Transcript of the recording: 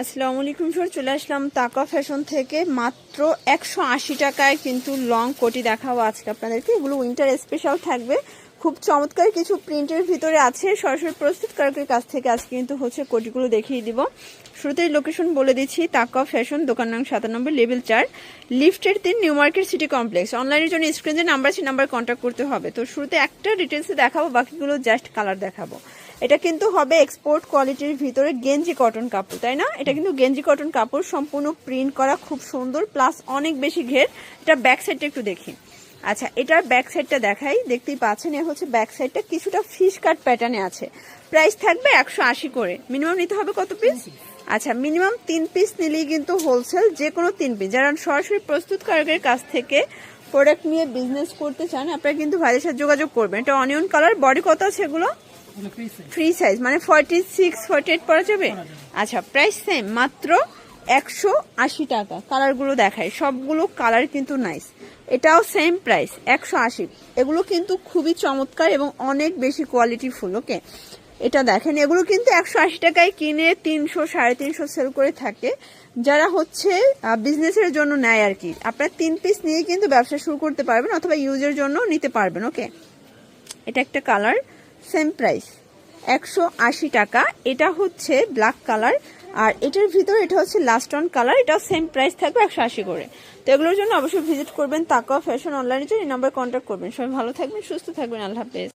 আসসালামু আলাইকুম স্যার চলে আসলাম তাকা ফ্যাশন থেকে মাত্র একশো আশি টাকায় কিন্তু লং কোটি দেখাবো আজকে আপনাদেরকে। এগুলো উইন্টার স্পেশাল থাকবে। খুব চমৎকার কিছু প্রিন্টের ভিতরে আছে। সরাসরি প্রস্তুতকারকের কাছ থেকে আজকে কিন্তু হচ্ছে কোটিগুলো দেখিয়ে দিব। শুরুতেই লোকেশন বলে দিচ্ছি তাকা ফ্যাশন, দোকান নং সাতানব্বই লেভেল চার লিফটের তিন নিউ মার্কেট সিটি কমপ্লেক্স অনলাইনের জন্য স্ক্রিনে নাম্বার আছে নাম্বার কন্ট্যাক্ট করতে হবে। তো শুরুতে একটা ডিটেলসে দেখাবো, বাকিগুলো জাস্ট কালার দেখাবো। এটা কিন্তু হবে এক্সপোর্ট কোয়ালিটির ভিতরে গেঞ্জি কটন কাপড়, তাই না? এটা কিন্তু গেঞ্জি কটন কাপড় সম্পূর্ণ প্রিন্ট করা খুব সুন্দর প্লাস অনেক বেশি ঘের। এটা ব্যাক সাইডটা একটু দেখি। আচ্ছা এটার ব্যাক সাইডটা দেখাই। দেখতেই পাচ্ছেন, এ হচ্ছে ব্যাক সাইডটা কিছুটা ফিশ কাট প্যাটার্নে আছে। প্রাইস থাকবে একশো আশি করে। মিনিমাম নিতে হবে কত পিস আচ্ছা মিনিমাম তিন পিস নিলেই কিন্তু হোলসেল যে কোনো তিন পিস যারা সরাসরি প্রস্তুতকারকের কাছ থেকে প্রোডাক্ট নিয়ে বিজনেস করতে চান, আপনারা কিন্তু ভাইদের সাথে যোগাযোগ করবেন। এটা অনিয়ন কালার বডি কত আছে এগুলো? ফ্রি সাইজ মানে ফর্টি সিক্স ফর্টি এইট পরা যাবে। আচ্ছা প্রাইস সেম মাত্র একশো আশি টাকা। কালারগুলো দেখায় সবগুলো কালার কিন্তু নাইস এটাও সেম প্রাইস একশো আশি। এগুলো কিন্তু খুবই চমৎকার এবং অনেক বেশি কোয়ালিটি ফুল ওকে এটা দেখেন এগুলো কিন্তু একশো আশি টাকায় কিনে তিনশো সাড়ে তিনশো সেল করে থাকে। যারা হচ্ছে বিজনেসের জন্য নেয় আর কি আপনার তিন পিস নিয়ে কিন্তু ব্যবসা শুরু করতে পারবেন অথবা ইউজের জন্য নিতে পারবেন ওকে এটা একটা কালার সেম প্রাইস। একশো আশি টাকা। এটা হচ্ছে ব্ল্যাক কালার আর এটার ভিতরে এটা হচ্ছে লাস্ট অন কালার এটাও সেম প্রাইস থাকবে একশো আশি করে। তো এগুলোর জন্য অবশ্যই ভিজিট করবেন তাকা ফ্যাশন অনলাইনের জন্য, এই নাম্বার কন্ট্যাক্ট করবেন। সবাই ভালো থাকবেন, সুস্থ থাকবেন, আল্লাহ হাফেজ।